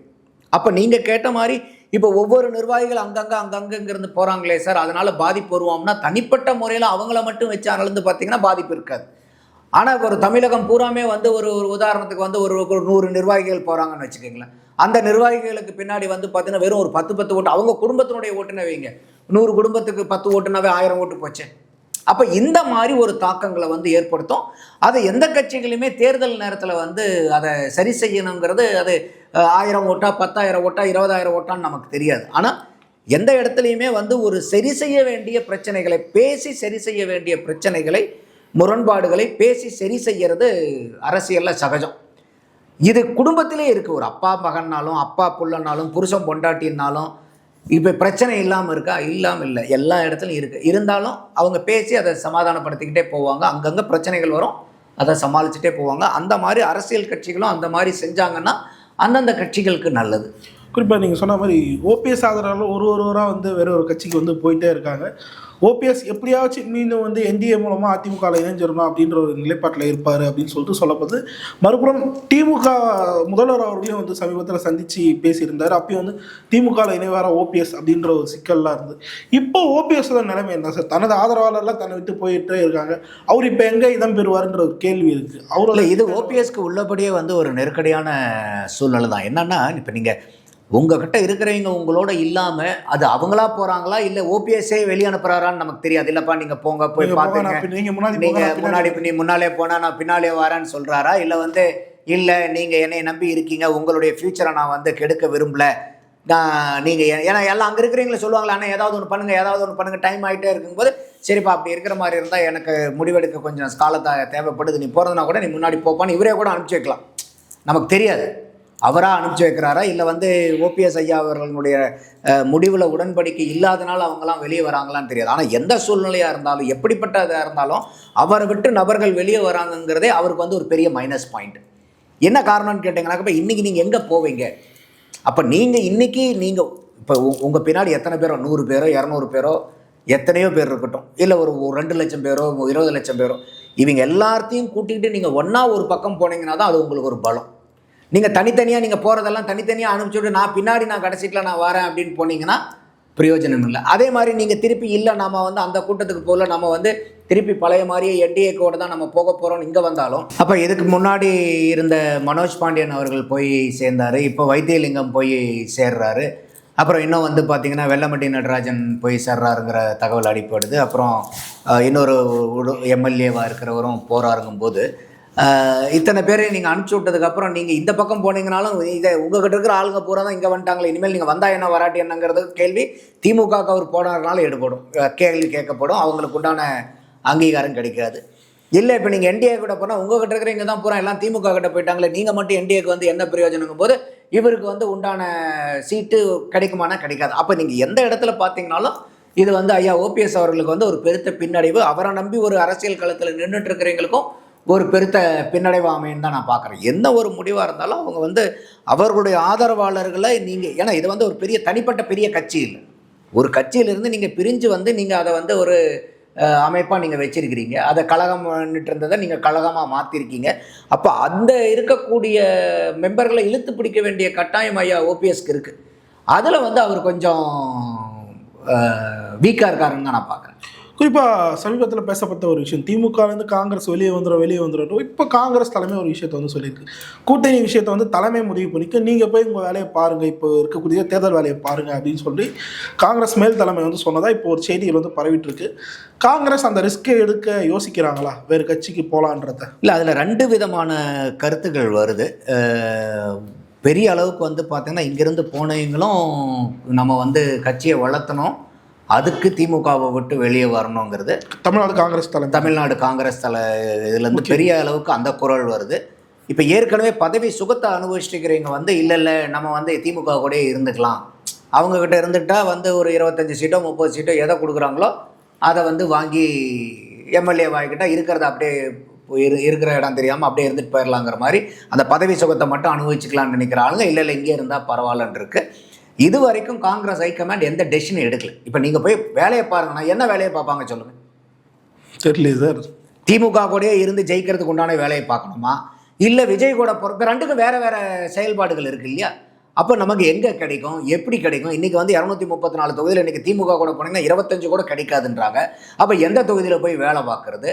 அப்போ நீங்கள் கேட்ட மாதிரி இப்போ ஒவ்வொரு நிர்வாகிகள் அங்கங்கே அங்கங்கங்கிருந்து போகிறாங்களே சார். அதனால் பாதிப்பு வருவோம்னா தனிப்பட்ட முறையில் அவங்கள மட்டும் வச்சு அளந்து பார்த்தீங்கன்னா பாதிப்பு இருக்காது. ஆனால் ஒரு தமிழகம் பூராமே வந்து ஒரு ஒரு உதாரணத்துக்கு வந்து ஒரு ஒரு நூறு நிர்வாகிகள் போகிறாங்கன்னு வச்சுக்கோங்களேன். அந்த நிர்வாகிகளுக்கு பின்னாடி வந்து பார்த்தீங்கன்னா வெறும் ஒரு பத்து பத்து ஓட்டு அவங்க குடும்பத்தினுடைய ஓட்டுனே வைங்க. நூறு குடும்பத்துக்கு பத்து ஓட்டுனாவே ஆயிரம் ஓட்டு போச்சு. அப்போ இந்த மாதிரி ஒரு தாக்கங்களை வந்து ஏற்படுத்தும். அதை எந்த கட்சிகளுமே தேர்தல் நேரத்தில் வந்து அதை சரி செய்யணுங்கிறது அது ஆயிரம் ஓட்டா பத்தாயிரம் ஓட்டா இருபதாயிரம் ஓட்டான்னு நமக்கு தெரியாது. ஆனால் எந்த இடத்துலையுமே வந்து ஒரு சரி செய்ய வேண்டிய பிரச்சனைகளை பேசி சரி செய்ய வேண்டிய பிரச்சனைகளை முரண்பாடுகளை பேசி சரி செய்யறது அரசியலில் சகஜம். இது குடும்பத்திலே இருக்குது ஒரு அப்பா மகன்னாலும் அப்பா புள்ளனாலும் புருஷன் பொண்டாட்டினாலும் இப்போ பிரச்சனை இல்லாமல் இருக்கா? இல்லாமல் இல்லை. எல்லா இடத்துலையும் இருக்குது இருந்தாலும் அவங்க பேசி அதை சமாதானப்படுத்திக்கிட்டே போவாங்க. அங்கங்கே பிரச்சனைகள் வரும். அதை சமாளிச்சுட்டே போவாங்க. அந்த மாதிரி அரசியல் கட்சிகளும் அந்த மாதிரி செஞ்சாங்கன்னா அந்தந்த கட்சிகளுக்கு நல்லது. குறிப்பாக நீங்கள் சொன்ன மாதிரி ஓபிஎஸ் ஆதரவாளர் ஒரு ஒருவராக வந்து வேற ஒரு கட்சிக்கு வந்து போயிட்டே இருக்காங்க. ஓபிஎஸ் எப்படியாச்சும் மீண்டும் வந்து என்டிஏ மூலமாக அதிமுகவில் இணைஞ்சிடணும் அப்படின்ற ஒரு நிலைப்பாட்டில் இருப்பார் அப்படின்னு சொல்லிட்டு சொல்லப்படுது மறுபுறம் திமுக முதல்வர் அவர்களையும் வந்து சமீபத்தில் சந்தித்து பேசியிருந்தார். அப்பயும் வந்து திமுகவில் இணைவார ஓபிஎஸ் அப்படின்ற ஒரு சிக்கல்லாம் இருந்தது. இப்போ ஓபிஎஸோட நிலைமை என்ன சார்? தனது ஆதரவாளர்லாம் தன்னை விட்டு போயிட்டே இருக்காங்க. அவர் இப்போ எங்கே இடம் பெறுவாருன்ற ஒரு கேள்வி இருக்குது அவரோட இது ஓபிஎஸ்க்கு உள்ளபடியே வந்து ஒரு நெருக்கடியான சூழ்நிலை தான் என்னன்னா இப்போ நீங்கள் உங்ககிட்ட இருக்கிறவங்க உங்களோட இல்லாமல் அது அவங்களா போகிறாங்களா இல்லை ஓபிஎஸ்ஸே வெளியே அனுப்புறாரான்னு நமக்கு தெரியாது. இல்லைப்பா நீங்கள் போங்க போய் பார்த்துங்க நான் பின்ன- நீங்க முன்னாடி போங்க, நீங்க நான் பின்னாடி முன்னாடி நீ முன்னாலே போனா நான் பின்னாலே வரேன்னு சொல்றாரா? இல்ல வந்து இல்ல நீங்க என்னை நம்பி இருக்கீங்க உங்களுடைய ஃபியூச்சரை நான் வந்து கெடுக்க விரும்பல. நான் நீங்க ஏ- ஏன்னா எல்லாம் அங்க இருக்கிறவங்கள சொல்லுவாங்களா அண்ணா ஏதாவது ஒன்று பண்ணுங்க ஏதாவது ஒன்று பண்ணுங்க டைம் ஆயிட்டே இருக்கும்போது சரிப்பா அப்படி இருக்கிற மாதிரி இருந்தா எனக்கு முடிவெடுக்க கொஞ்சம் காலத்தை தேவைப்படுது. நீ போறதுனா கூட நீ முன்னாடி போப்பான்னு இவரே கூட அனுப்பிச்சு வைக்கலாம். நமக்கு தெரியாது. அவராக அனுப்பிச்சி வைக்கிறாரா? இல்லை வந்து ஓபிஎஸ் ஐயா அவர்களுடைய முடிவில் உடன்படிக்கை இல்லாதனால அவங்களாம் வெளியே வராங்களான்னு தெரியாது. ஆனால் எந்த சூழ்நிலையாக இருந்தாலும் எப்படிப்பட்ட இதாக இருந்தாலும் அவரை விட்டு நபர்கள் வெளியே வராங்கங்கிறதே அவருக்கு வந்து ஒரு பெரிய மைனஸ் பாயிண்ட் என்ன காரணம்னு கேட்டிங்கன்னாக்க இப்போ இன்றைக்கி நீங்கள் எங்கே போவீங்க? அப்போ நீங்கள் இன்றைக்கி நீங்கள் இப்போ உங்கள் பின்னாடி எத்தனை பேரோ? நூறு பேரோ? இரநூறு பேரோ? எத்தனையோ பேர் இருக்கட்டும். இல்லை ஒரு ஒரு ரெண்டு லட்சம் பேரோ? இருபது லட்சம் பேரோ? இவங்க எல்லாத்தையும் கூட்டிகிட்டு நீங்கள் ஒன்றா ஒரு பக்கம் போனீங்கன்னா தான் அது உங்களுக்கு ஒரு பலம். நீங்கள் தனித்தனியாக நீங்கள் போகிறதெல்லாம் தனித்தனியாக அனுப்பிச்சுட்டு நான் பின்னாடி நான் கடைசிட்டில் நான் வரேன் அப்படின்னு போனீங்கன்னா பிரயோஜனம் இல்லை. அதே மாதிரி நீங்கள் திருப்பி இல்லை நம்ம வந்து அந்த கூட்டத்துக்கு போகல நம்ம வந்து திருப்பி பழைய மாதிரியே என்டிஏ கூட தான் நம்ம போக போகிறோம்னு இங்கே வந்தாலும். அப்போ இதுக்கு முன்னாடி இருந்த மனோஜ் பாண்டியன் அவர்கள் போய் சேர்ந்தார். இப்போ வைத்தியலிங்கம் போய் சேர்றாரு. அப்புறம் இன்னும் வந்து பார்த்தீங்கன்னா வெள்ளமட்டி நடராஜன் போய் சேர்றாருங்கிற தகவல் அடிப்படுது அப்புறம் இன்னொரு எம்எல்ஏவாக இருக்கிறவரும் போகிறாருங்கும் போது இத்தனை பேரை நீங்கள் அனுப்பிச்சி விட்டதுக்கப்புறம் நீங்கள் இந்த பக்கம் போனீங்கனாலும் இதை உங்ககிட்ட இருக்கிற ஆளுங்க பூரா தான் இங்கே வந்துட்டாங்களே. இனிமேல் நீங்கள் வந்தா என்ன வராட்டி என்னங்கிறது கேள்வி. திமுகவுக்கு அவர் போனதுனால எடுபடும். கேள்வி கேட்கப்படும். அவங்களுக்கு உண்டான அங்கீகாரம் கிடைக்காது. இல்லை இப்போ நீங்கள் என்டிஏ கூட போனால் உங்ககிட்ட இருக்கிறவங்க தான் பூரா எல்லாம் திமுக கிட்ட போயிட்டாங்களே. நீங்கள் மட்டும் என்டிஏக்கு வந்து என்ன பிரயோஜனங்கும் போது இவருக்கு வந்து உண்டான சீட்டு கிடைக்குமானா கிடைக்காது. அப்போ நீங்கள் எந்த இடத்துல பார்த்தீங்கனாலும் இது வந்து ஐயா ஓபிஎஸ் அவர்களுக்கு வந்து ஒரு பெருத்த பின்னடைவு. அவரை நம்பி ஒரு அரசியல் களத்தில் நின்றுட்டு இருக்கிறவங்களுக்கும் ஒரு பெருத்த பின்னடைவு அமைன்னு தான் நான் பார்க்குறேன். எந்த ஒரு முடிவாக இருந்தாலும் அவங்க வந்து அவர்களுடைய ஆதரவாளர்களை நீங்கள் ஏன்னா இது வந்து ஒரு பெரிய தனிப்பட்ட பெரிய கட்சி இல்லை. ஒரு கட்சியிலிருந்து நீங்கள் பிரிஞ்சு வந்து நீங்கள் அதை வந்து ஒரு அமைப்பாக நீங்கள் வச்சுருக்கிறீங்க. அதை கழகம் இருந்ததை நீங்கள் கழகமாக மாற்றிருக்கீங்க அப்போ அந்த இருக்கக்கூடிய மெம்பர்களை இழுத்து பிடிக்க வேண்டிய கட்டாயம் ஐயா ஓபிஎஸ்க்கு இருக்குது அதில் வந்து அவர் கொஞ்சம் வீக்காக இருக்காருன்னு தான் நான் பார்க்குறேன். குறிப்பாக சமீபத்தில் பேசப்பட்ட ஒரு விஷயம். திமுகலேருந்து காங்கிரஸ் வெளியே வந்துடும் வெளியே வந்துடும் இப்போ காங்கிரஸ் தலைமை ஒரு விஷயத்தை வந்து சொல்லியிருக்கு கூட்டணி விஷயத்தை வந்து தலைமை முடிவு பண்ணிக்க நீங்கள் போய் உங்கள் வேலையை பாருங்கள் இப்போ இருக்கக்கூடிய தேர்தல் வேலையை பாருங்கள் அப்படின்னு சொல்லி காங்கிரஸ் மேல் தலைமை வந்து சொன்னதாக இப்போ ஒரு செய்திகள் வந்து பரவிட்டு இருக்கு காங்கிரஸ் அந்த ரிஸ்க்கை எடுக்க யோசிக்கிறாங்களா? வேறு கட்சிக்கு போகலான்றத இல்லை அதில் ரெண்டு விதமான கருத்துக்கள் வருது. பெரிய அளவுக்கு வந்து பார்த்தீங்கன்னா இங்கேருந்து போனவங்களும் நம்ம வந்து கட்சியை வளர்த்தணும். அதுக்கு திமுகவை விட்டு வெளியே வரணுங்கிறது தமிழ்நாடு காங்கிரஸ் தலைமை. தமிழ்நாடு காங்கிரஸ் தலை இதுலேருந்து பெரிய அளவுக்கு அந்த குரல் வருது. இப்போ ஏற்கனவே பதவி சுகத்தை அனுபவிச்சுக்கிறவங்க வந்து இல்லை இல்லை நம்ம வந்து திமுக கூடயே இருந்துக்கலாம். அவங்கக்கிட்ட இருந்துட்டா வந்து ஒரு இருபத்தஞ்சி சீட்டோ முப்பது சீட்டோ எதை கொடுக்குறாங்களோ அதை வந்து வாங்கி எம்எல்ஏ வாங்கிக்கிட்டால் இருக்கிறத அப்படியே இரு இருக்கிற இடம் தெரியாமல் அப்படியே இருந்துட்டு போயிடலாங்கிற மாதிரி அந்த பதவி சுகத்தை மட்டும் அனுபவிச்சுக்கலாம்னு நினைக்கிற ஆளுங்க இல்லை இல்லை இங்கே இருந்தால் பரவாயில்லன்னு இருக்கு இது வரைக்கும் காங்கிரஸ் ஹைகமாண்ட் எந்த டெசிஷனும் எடுக்கல. இப்போ நீங்கள் போய் வேலையை பாருங்கண்ணா என்ன வேலையை பார்ப்பாங்க சொல்லுங்கள் தெரியல சார் திமுக கூடயே இருந்து ஜெயிக்கிறதுக்கு உண்டான வேலையை பார்க்கணுமா? இல்லை விஜய் கூட பொறுப்பு ரெண்டுக்கும் வேற வேற செயல்பாடுகள் இருக்கு இல்லையா? அப்போ நமக்கு எங்கே கிடைக்கும்? எப்படி கிடைக்கும்? இன்றைக்கி வந்து இரநூத்தி முப்பத்தி நாலு தொகுதியில் இன்றைக்கி திமுக கூட போனீங்கன்னா இருபத்தஞ்சு கூட கிடைக்காதுன்றாங்க. அப்போ எந்த தொகுதியில் போய் வேலை பார்க்குறது?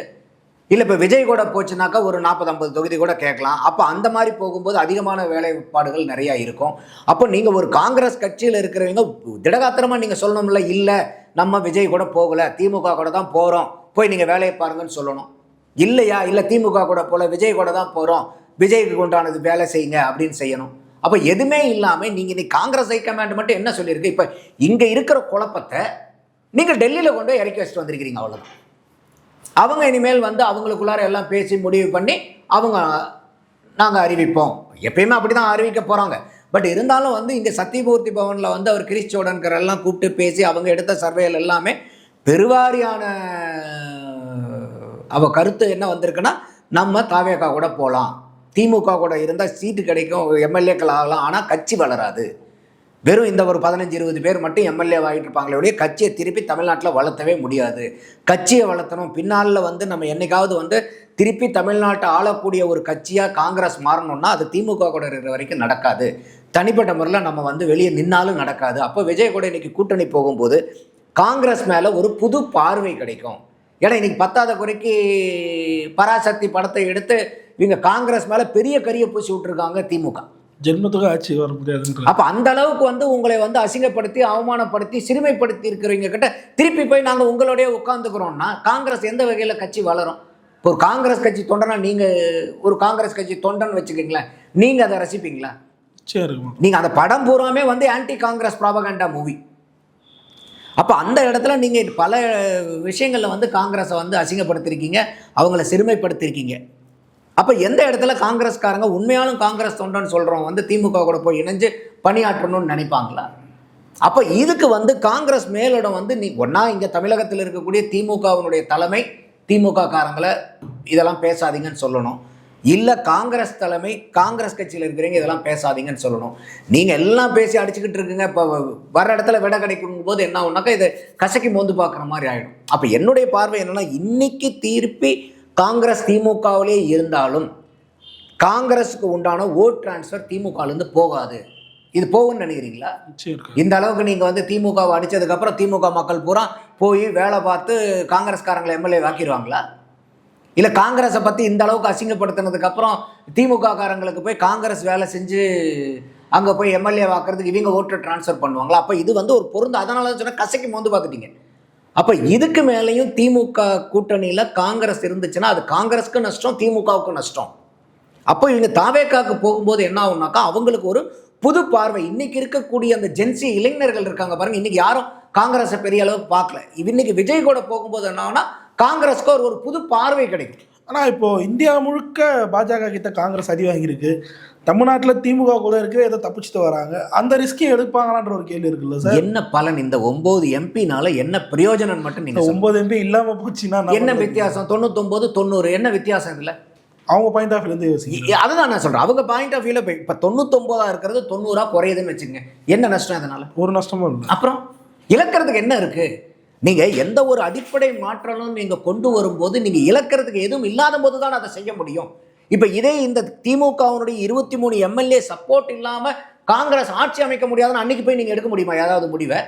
இல்லை இப்போ விஜய் கூட போச்சுனாக்கா ஒரு நாற்பது ஐம்பது தொகுதி கூட கேட்கலாம். அப்போ அந்த மாதிரி போகும்போது அதிகமான வேலைப்பாடுகள் நிறையா இருக்கும். அப்போ நீங்கள் ஒரு காங்கிரஸ் கட்சியில் இருக்கிறவங்க திடகாத்திரமாக நீங்கள் சொல்லணும்ல இல்லை நம்ம விஜய் கூட போகலை திமுக கூட தான் போகிறோம் போய் நீங்கள் வேலையை பாருங்கன்னு சொல்லணும். இல்லையா? இல்லை திமுக கூட போகல விஜய் கூட தான் போகிறோம் விஜய்க்கு உண்டானது வேலை செய்யுங்க அப்படின்னு செய்யணும். அப்போ எதுவுமே இல்லாமல் நீங்கள் இன்னைக்கு காங்கிரஸ் ஹைகமாண்ட் மட்டும் என்ன சொல்லியிருக்கு? இப்போ இங்கே இருக்கிற குழப்பத்தை நீங்கள் டெல்லியில் கொண்டு போய் இறக்கி வச்சுட்டு வந்திருக்கிறீங்க அவ்வளோதான் அவங்க இனிமேல் வந்து அவங்களுக்குள்ளார எல்லாம் பேசி முடிவு பண்ணி அவங்க நாங்கள் அறிவிப்போம். எப்பயுமே அப்படி தான் அறிவிக்க போகிறாங்க பட் இருந்தாலும் வந்து இங்கே சத்தியமூர்த்தி பவனில் வந்து அவர் கிறிஸ்டோடன்கர் எல்லாம் கூப்பிட்டு பேசி அவங்க எடுத்த சர்வேல எல்லாமே பெருவாரியான அவ கருத்து என்ன வந்திருக்குன்னா நம்ம தாவேக்கா கூட போகலாம் திமுக கூட இருந்தால் சீட்டு கிடைக்கும் எம்எல்ஏக்கள் ஆகலாம் ஆனால் கட்சி வளராது. வெறும் இந்த ஒரு பதினஞ்சு இருபது பேர் மட்டும் எம்எல்ஏ ஆகிட்டு இருப்பாங்களே ஒழிய கட்சியை திருப்பி தமிழ்நாட்டில் வளர்த்தவே முடியாது. கட்சியை வளர்த்தணும். பின்னால் வந்து நம்ம என்னைக்காவது வந்து திருப்பி தமிழ்நாட்டை ஆளக்கூடிய ஒரு கட்சியாக காங்கிரஸ் மாறணும்னா அது திமுக கூட இருக்கிற வரைக்கும் நடக்காது. தனிப்பட்ட முறையில் நம்ம வந்து வெளியே நின்னாலும் நடக்காது. அப்போ விஜய் கூட இன்னைக்கு கூட்டணி போகும்போது காங்கிரஸ் மேலே ஒரு புது பார்வை கிடைக்கும். ஏன்னா இன்னைக்கு பத்தாத குறைக்கு பராசக்தி படத்தை எடுத்து இவங்க காங்கிரஸ் மேலே பெரிய கரியை பூசி விட்டுருக்காங்க திமுக. ஜென்மத்துக்கு ஆட்சி வர முடியாதுன்ற அப்ப அந்த அளவுக்கு வந்து உங்களை வந்து அசிங்கப்படுத்தி அவமானப்படுத்தி சிறுமைப்படுத்தி இருக்கிறவங்க கிட்ட திருப்பி போய் நாங்க உங்களோடய உட்காந்துக்கிறோம்னா காங்கிரஸ் எந்த வகையில கட்சி வளரும்? இப்போ ஒரு காங்கிரஸ் கட்சி தொண்டனா நீங்க ஒரு காங்கிரஸ் கட்சி தொண்டன் வச்சுக்கீங்களேன் நீங்க அதை ரசிப்பீங்களா? சரி இருக்கும் நீங்க அந்த படம் பூராமே வந்து ஆன்டி காங்கிரஸ் ப்ராபகண்டா மூவி அப்போ அந்த இடத்துல நீங்கள் பல விஷயங்களில் வந்து காங்கிரஸை வந்து அசிங்கப்படுத்திருக்கீங்க அவங்கள சிறுமைப்படுத்திருக்கீங்க. அப்போ எந்த இடத்துல காங்கிரஸ்காரங்க உண்மையாலும் காங்கிரஸ் தொண்டன்னு சொல்கிறோம் வந்து திமுக கூட போய் இணைஞ்சு பணியாற்றணும்னு நினைப்பாங்களா? அப்போ இதுக்கு வந்து காங்கிரஸ் மேலிடம் வந்து நீ ஒன்றா இங்கே தமிழகத்தில் இருக்கக்கூடிய திமுகவினுடைய தலைமை திமுக காரங்களை இதெல்லாம் பேசாதீங்கன்னு சொல்லணும். இல்லை காங்கிரஸ் தலைமை காங்கிரஸ் கட்சியில் இருக்கிறவங்க இதெல்லாம் பேசாதீங்கன்னு சொல்லணும். நீங்கள் எல்லாம் பேசி அடிச்சுக்கிட்டு இருக்குங்க இப்போ வர இடத்துல விட கிடைக்கும் போது என்ன ஆகுனாக்கா இதை கசக்கி மோந்து பார்க்குற மாதிரி ஆகிடும் அப்போ என்னுடைய பார்வை என்னென்னா இன்னைக்கு திருப்பி காங்கிரஸ் திமுகவிலே இருந்தாலும் காங்கிரஸுக்கு உண்டான ஓட் டிரான்ஸ்ஃபர் திமுகலேருந்து போகாது. இது போகும்னு நினைக்கிறீங்களா? இந்த அளவுக்கு நீங்கள் வந்து திமுகவை அடித்ததுக்கப்புறம் திமுக மக்கள் பூரா போய் வேலை பார்த்து காங்கிரஸ்காரங்களை எம்எல்ஏ ஆக்கிடுவாங்களா இல்லை காங்கிரஸை பற்றி இந்த அளவுக்கு அசிங்கப்படுத்தினதுக்கப்புறம் திமுக காரங்களுக்கு போய் காங்கிரஸ் வேலை செஞ்சு அங்கே போய் எம்எல்ஏ வாக்குறதுக்கு இவங்க ஓட்டை ட்ரான்ஸ்ஃபர் பண்ணுவாங்களா? அப்போ இது வந்து ஒரு பொருந்து. அதனால தான் சொன்னால் கசக்கி மோந்து பார்த்துட்டீங்க. அப்போ இதுக்கு மேலேயும் திமுக கூட்டணியில் காங்கிரஸ் இருந்துச்சுன்னா அது காங்கிரஸ்க்கு நஷ்டம் திமுகவுக்கு நஷ்டம். அப்போ இவங்க தாவேக்காக்கு போகும்போது என்ன ஆகும்னாக்கா அவங்களுக்கு ஒரு புது பார்வை. இன்னைக்கு இருக்கக்கூடிய அந்த ஜென்சி இளைஞர்கள் இருக்காங்க பாருங்க இன்னைக்கு யாரும் காங்கிரஸை பெரிய அளவுக்கு பார்க்கல. இன்னைக்கு விஜய் கூட போகும்போது என்ன ஆகும்னா காங்கிரஸ்க்கு ஒரு ஒரு புது பார்வை கிடைக்கும். ஆனால் இப்போ இந்தியா முழுக்க பாஜக கிட்ட காங்கிரஸ் அடி வாங்கியிருக்கு. தமிழ்நாட்டில் திமுக கூட இருக்கு ஏதோ தப்பிச்சுட்டு வராங்க. அந்த ரிஸ்கை எடுப்பாங்களான்ற ஒரு கேள்வி இருக்குல்ல சார்? என்ன பலன்? இந்த ஒன்பது எம்பினால என்ன பிரயோஜனம் மட்டும் இந்த நீங்க சொல்லுங்க. ஒன்பது எம்பி இல்லாம போச்சுன்னா என்ன? வித்தியாசம்? தொண்ணூத்தொன்பது தொண்ணூறு என்ன வித்தியாசம் இதுல? அவங்க பாயிண்ட் ஆஃப் யோசிக்கிறேன். இ- அதுதான் நான் சொல்றேன். அவங்க பாயிண்ட் ஆஃப் வியூல இப்போ தொண்ணூத்தொன்பதா இருக்கிறது தொண்ணூறா குறையுதுன்னு வச்சுக்கோங்க. என்ன நஷ்டம் இதனால? ஒரு நஷ்டமும் இல்லை. அப்புறம் இழக்கிறதுக்கு என்ன இருக்கு? நீங்க எந்த ஒரு அடிப்படை மாற்றமும் நீங்க கொண்டு வரும்போது நீங்க இழக்கிறதுக்கு எதுவும் இல்லாத போது தான் அதை செய்ய முடியும். இப்ப இதே இந்த திமுகவினுடைய இருபத்தி மூணு எம்எல்ஏ சப்போர்ட் இல்லாம காங்கிரஸ் ஆட்சி அமைக்க முடியாதுன்னு அன்னைக்கு போய் நீங்க எடுக்க முடியுமா? ஏதாவது முடிவை?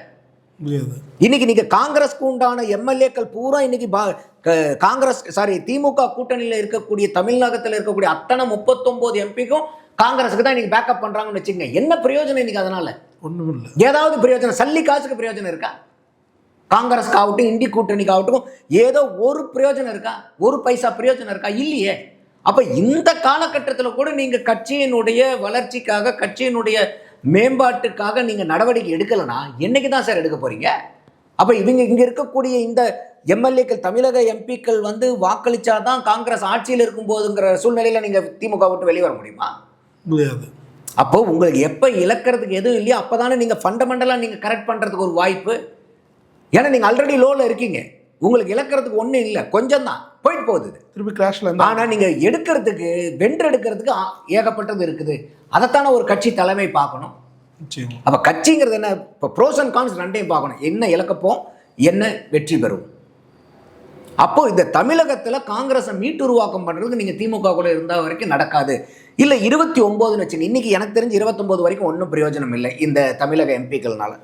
இன்னைக்கு நீங்க காங்கிரஸ்க்கு உண்டான எம்எல்ஏக்கள் பூரா இன்னைக்கு காங்கிரஸ் சாரி திமுக கூட்டணியில் இருக்கக்கூடிய தமிழகத்தில் இருக்கக்கூடிய அத்தனை முப்பத்தொன்பது எம்பிக்கும் காங்கிரஸுக்கு தான் இன்னைக்கு பேக்கப் பண்றாங்கன்னு வச்சுக்கோங்க. என்ன பிரயோஜனம் இன்னைக்கு அதனால? ஒன்றும் இல்லை ஏதாவது பிரயோஜனம் சல்லி காசுக்கு பிரயோஜனம் இருக்கா? காங்கிரஸ்க்கு ஆகட்டும் இந்தி கூட்டணிக்கு ஆகட்டும் ஏதோ ஒரு பிரயோஜனம் இருக்கா? ஒரு பைசா பிரயோஜனம் இருக்கா? இல்லையே. அப்ப இந்த காலகட்டத்தில் கூட நீங்க கட்சியினுடைய வளர்ச்சிக்காக கட்சியினுடைய மேம்பாட்டுக்காக நீங்க நடவடிக்கை எடுக்கலைன்னா என்னைக்கு தான் சார் எடுக்க போறீங்க? அப்ப இவங்க இங்க இருக்கக்கூடிய இந்த எம்எல்ஏக்கள் தமிழக எம்பிக்கள் வந்து வாக்களிச்சாதான் காங்கிரஸ் ஆட்சியில் இருக்கும்போதுங்கிற சூழ்நிலையில நீங்க திமுக விட்டு வெளியே வர முடியுமா? முடியாது. அப்போ உங்களுக்கு எப்போ இழக்கிறதுக்கு எதுவும் இல்லையோ அப்போ தானே நீங்கள் ஃபண்டமெண்டலாக நீங்கள் கரெக்ட் பண்ணுறதுக்கு ஒரு வாய்ப்பு. ஏன்னா நீங்கள் ஆல்ரெடி லோவில் இருக்கீங்க. உங்களுக்கு இழக்கிறதுக்கு ஒன்றும் இல்லை. கொஞ்சம் தான் போயிட்டு போகுது. திருப்பி கிராஷ்ல ஆனால் நீங்கள் எடுக்கிறதுக்கு வென்றெடுக்கிறதுக்கு ஏகப்பட்டது இருக்குது. அதைத்தானே ஒரு கட்சி தலைமை பார்க்கணும். அப்போ கட்சிங்கிறது என்ன? இப்போ ப்ரோஸ் அண்ட் கான்ஸ் ரெண்டையும் பார்க்கணும். என்ன இழக்கப்போம்? என்ன வெற்றி பெறும்? அப்போ இந்த தமிழகத்தில் காங்கிரஸை மீட்டுருவாக்கம் பண்ணுறதுக்கு நீங்கள் திமுக கூட இருந்த வரைக்கும் நடக்காது. இல்லை இருபத்தி ஒம்போதுன்னு வச்சு இன்னைக்கு எனக்கு தெரிஞ்சு இருபத்தொம்போது வரைக்கும் ஒன்றும் பிரயோஜனம் இல்லை இந்த தமிழக எம்பிக்கள்னால.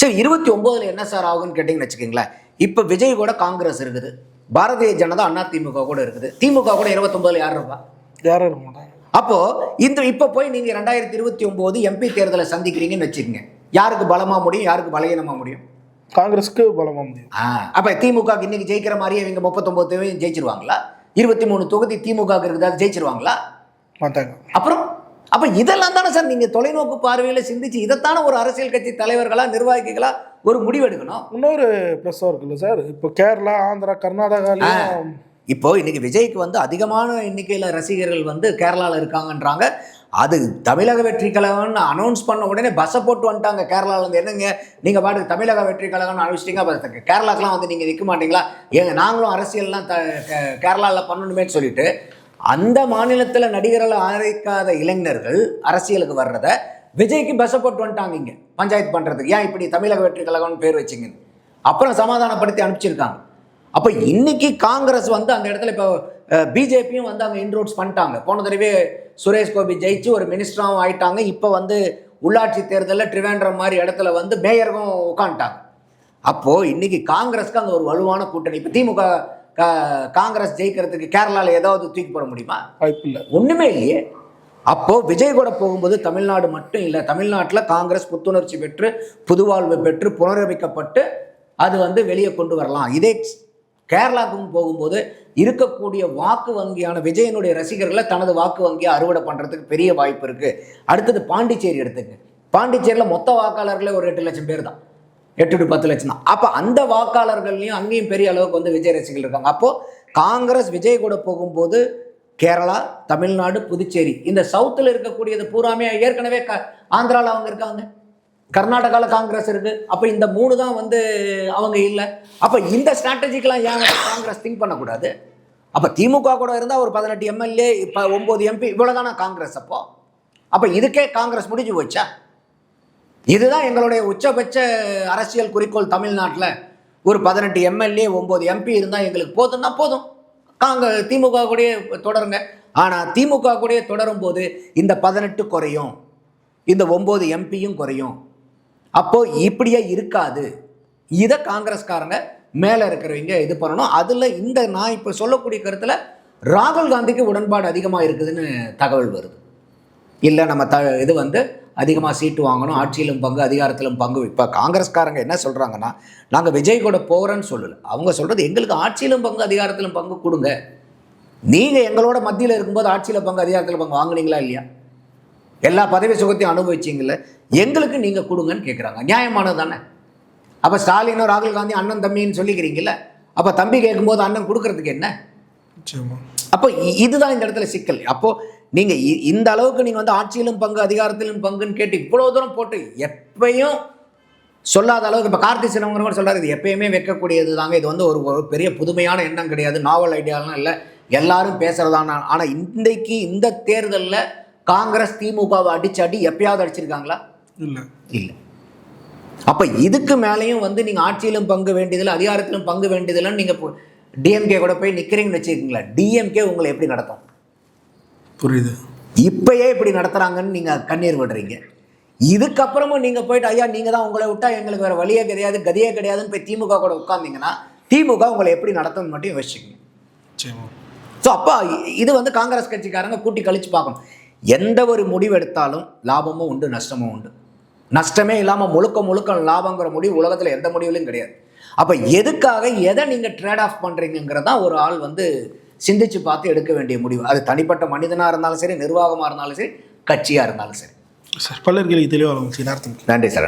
சரி இருபத்தி ஒம்போதில் என்ன சார் ஆகும்னு கேட்டிங்கன்னு வச்சுக்கோங்களேன். இப்போ விஜய் கூட காங்கிரஸ் இருக்குது. பாரதிய ஜனதா அண்ணா திமுக கூட இருக்குது. திமுக கூட இருபத்தொம்போதில் யார் இருப்பா? யாரும் இருக்க மாட்டாங்க. அப்போ இந்த இப்போ போய் நீங்க ரெண்டாயிரத்தி இருபத்தி ஒன்பது எம்பி தேர்தலை சந்திக்கிறீங்கன்னு வச்சுக்கோங்க. யாருக்கு பலமா முடியும் யாருக்கு பலகீனமா முடியும்? காங்கிரஸ்க்கு பலமாக முடியும். அப்போ திமுக இன்னைக்கு ஜெயிக்கிற மாதிரியே இவங்க முப்பத்தொம்போது ஜெயிச்சிருவாங்களா? இருபத்தி மூணு தொகுதி திமுக இருக்குது அது ஜெயிச்சிருவாங்களா? மாட்டாங்க. அப்புறம்? அப்ப இதெல்லாம் தானே சார் நீங்க தொலைநோக்கு பார்வையில சிந்திச்சு இதைத்தானே ஒரு அரசியல் கட்சி தலைவர்களா நிர்வாகிகளா ஒரு முடிவெடுக்கணும்? இன்னொரு ப்ளஸ்ஸும் இருக்குல்ல சார்? இப்போ கேரளா ஆந்திரா கர்நாடகாலையும் இப்போ இன்னைக்கு விஜய்க்கு வந்து அதிகமான எண்ணிக்கையில ரசிகர்கள் வந்து கேரளால இருக்காங்கன்றாங்க. அது தமிழக வெற்றி கழகம்னு அனௌன்ஸ் பண்ண உடனே பஸ்ஸை போட்டு வந்துட்டாங்க. கேரளால இருந்து என்னங்க? நீங்க பாட்டுக்கு தமிழக வெற்றி கழகம்னு அனுப்பிச்சிட்டீங்க. அப்ப கேரளாக்கெல்லாம் வந்து நீங்க நிற்க மாட்டீங்களா? ஏங்க நாங்களும் அரசியல்லாம் த கே- கேரளால பண்ணணுமேன்னு சொல்லிட்டு அந்த மாநிலத்தில் நடிகர்களை ஆதரிக்காத இளைஞர்கள் அரசியலுக்கு வர்றத விஜய்க்கு பஸ்ஸை போட்டு வந்துட்டாங்க இங்க பஞ்சாயத்து பண்ணுறதுக்கு ஏன் இப்படி தமிழக வெற்றி கழகம்னு பேர் வச்சிங்க? அப்புறம் சமாதானப்படுத்தி அனுப்பிச்சிருக்காங்க. அப்போ இன்னைக்கு காங்கிரஸ் வந்து அந்த இடத்துல இப்போ பிஜேபியும் வந்து அங்கே இன்ரோட்ஸ் பண்ணிட்டாங்க. போன தடவை சுரேஷ் கோபி ஜெயிச்சு ஒரு மினிஸ்டராகவும் ஆயிட்டாங்க. இப்போ வந்து உள்ளாட்சி தேர்தலில் ட்ரிவேண்ட்ரம் மாதிரி இடத்துல வந்து மேயருக்கும் உட்காந்துட்டாங்க அப்போது இன்னைக்கு காங்கிரஸ்க்கு அங்கே ஒரு வலுவான கூட்டணி. இப்போ திமுக காங்கிரஸ் ஜெயிக்கிறதுக்கு கேரளாவில் ஏதாவது தூக்கி போட முடியுமா? வாய்ப்பு இல்லை. ஒண்ணுமே இல்லையே. அப்போ விஜய் கூட போகும்போது தமிழ்நாடு மட்டும் இல்லை தமிழ்நாட்டில் காங்கிரஸ் புத்துணர்ச்சி பெற்று புதுவாழ்வு பெற்று புனரமைக்கப்பட்டு அது வந்து வெளியே கொண்டு வரலாம். இதே கேரளாவுக்கும் போகும்போது இருக்கக்கூடிய வாக்கு வங்கியான விஜயனுடைய ரசிகர்களை தனது வாக்கு வங்கியை அறுவடை பண்ணுறதுக்கு பெரிய வாய்ப்பு இருக்குது அடுத்தது பாண்டிச்சேரி எடுத்துங்க. பாண்டிச்சேரியில் மொத்த வாக்காளர்களே ஒரு எட்டு லட்சம் பேர் தான். எட்டு டு பத்து லட்சம் தான் அப்போ அந்த வாக்காளர்கள்லையும் அங்கேயும் பெரிய அளவுக்கு வந்து விஜய் ரசிகர்கள் இருக்காங்க. அப்போது காங்கிரஸ் விஜய் கூட போகும்போது கேரளா தமிழ்நாடு புதுச்சேரி இந்த சவுத்தில் இருக்கக்கூடியது பூராமே ஏற்கனவே க ஆந்திராவில் அவங்க இருக்காங்க. கர்நாடகாவில் காங்கிரஸ் இருக்குது அப்போ இந்த மூணு தான் வந்து அவங்க இல்லை. அப்போ இந்த ஸ்ட்ராட்டஜிக்கெலாம் ஏன் காங்கிரஸ் திங்க் பண்ணக்கூடாது? அப்போ திமுக கூட இருந்தால் ஒரு பதினெட்டு எம்எல்ஏ இப்போ ஒம்பது எம்பி இவ்வளோதானா காங்கிரஸ் அப்போ? அப்போ இதுக்கே காங்கிரஸ் முடிஞ்சு போச்சா? இதுதான் எங்களுடைய உச்சபட்ச அரசியல் குறிக்கோள் தமிழ்நாட்டில். ஒரு பதினெட்டு எம்எல்ஏ ஒம்பது எம்பி இருந்தால் எங்களுக்கு போதும்னா போதும். காங்க திமுக கூடயே தொடருங்க. ஆனால் திமுக கூட தொடரும் போது இந்த பதினெட்டு குறையும். இந்த ஒம்பது எம்பியும் குறையும். அப்போ இப்படியே இருக்காது. இதை காங்கிரஸ்காரங்க மேலே இருக்கிறவங்க இது பண்ணணும். அதில் இந்த நான் இப்போ சொல்லக்கூடிய கருத்தில் ராகுல் காந்திக்கு உடன்பாடு அதிகமாக இருக்குதுன்னு தகவல் வருது. இல்லை நம்ம த இது வந்து அதிகமாக சீட்டு வாங்கணும் ஆட்சியிலும் பங்கு அதிகாரத்திலும் பங்கு. இப்போ காங்கிரஸ்காரங்க என்ன சொல்கிறாங்கன்னா நாங்கள் விஜய் கூட போகிறேன்னு சொல்லலை. அவங்க சொல்கிறது எங்களுக்கு ஆட்சியிலும் பங்கு அதிகாரத்திலும் பங்கு கொடுங்க. நீங்கள் எங்களோட மத்தியில் இருக்கும்போது ஆட்சியில் பங்கு அதிகாரத்தில் பங்கு வாங்குனீங்களா இல்லையா? எல்லா பதவி சுகத்தையும் அனுபவிச்சிங்கல்ல. எங்களுக்கு நீங்கள் கொடுங்கன்னு கேட்குறாங்க நியாயமானது தானே? அப்போ ஸ்டாலினோ ராகுல் காந்தி அண்ணன் தம்பின்னு சொல்லிக்கிறீங்கல்ல. அப்போ தம்பி கேட்கும்போது அண்ணன் கொடுக்கறதுக்கு என்ன? அப்போ இதுதான் இந்த இடத்துல சிக்கல். அப்போ நீங்க இ- இந்த அளவுக்கு நீங்க வந்து ஆட்சியிலும் பங்கு அதிகாரத்திலும் பங்குன்னு கேட்டு இவ்வளவு தூரம் போட்டு எப்பயும் சொல்லாத அளவுக்கு இப்போ கார்த்தி சிதம்பரம் கூட சொல்றாரு இது எப்பயுமே வைக்கக்கூடியது தாங்க. இது வந்து ஒரு ஒரு பெரிய புதுமையான எண்ணம் கிடையாது. நாவல் ஐடியாலாம் இல்லை. எல்லாரும் பேசுறதான ஆனால் இன்றைக்கு இந்த தேர்தலில் காங்கிரஸ் திமுகவை அடிச்சு அடி எப்பயாவது அடிச்சிருக்காங்களா? இல்லை. இல்லை. அப்போ இதுக்கு மேலேயும் வந்து நீங்கள் ஆட்சியிலும் பங்கு வேண்டியதில்லை அதிகாரத்திலும் பங்கு வேண்டியதில்லைன்னு நீங்கள் டிஎம்கே கூட போய் நிற்கிறீங்கன்னு வச்சுக்கோங்களேன். டிஎம்கே உங்களை எப்படி நடத்தும்? புரியுது. இப்பயே இப்படி நடத்துகிறாங்கன்னு நீங்கள் கண்ணீர் விடுறீங்க. இதுக்கப்புறமும் நீங்கள் போயிட்டு ஐயா நீங்கள் தான் உங்களை விட்டா எங்களுக்கு வேறு வழியே கிடையாது கதியே கிடையாதுன்னு போய் திமுக கூட உட்கார்ந்தீங்கன்னா திமுக உங்களை எப்படி நடத்தும்னு மட்டும் யோசிச்சுக்கங்க. ஸோ அப்போ இது வந்து காங்கிரஸ் கட்சிக்காரங்க கூட்டி கழிச்சு பார்க்கணும். எந்த ஒரு முடிவு எடுத்தாலும் லாபமும் உண்டு நஷ்டமும் உண்டு. நஷ்டமே இல்லாமல் முழுக்க முழுக்க லாபங்கிற முடிவு உலகத்தில் எந்த முடிவுலையும் கிடையாது. அப்போ எதுக்காக எதை நீங்கள் ட்ரேட் ஆஃப் பண்ணுறீங்கிறதா ஒரு ஆள் வந்து சிந்திச்சு பார்த்து எடுக்க வேண்டிய முடிவு. அது தனிப்பட்ட மனிதனாக இருந்தாலும் சரி நிர்வாகமாக இருந்தாலும் சரி கட்சியாக இருந்தாலும் சரி. சார் பல்லர் கேள்வி தெளிவாக நன்றி சார்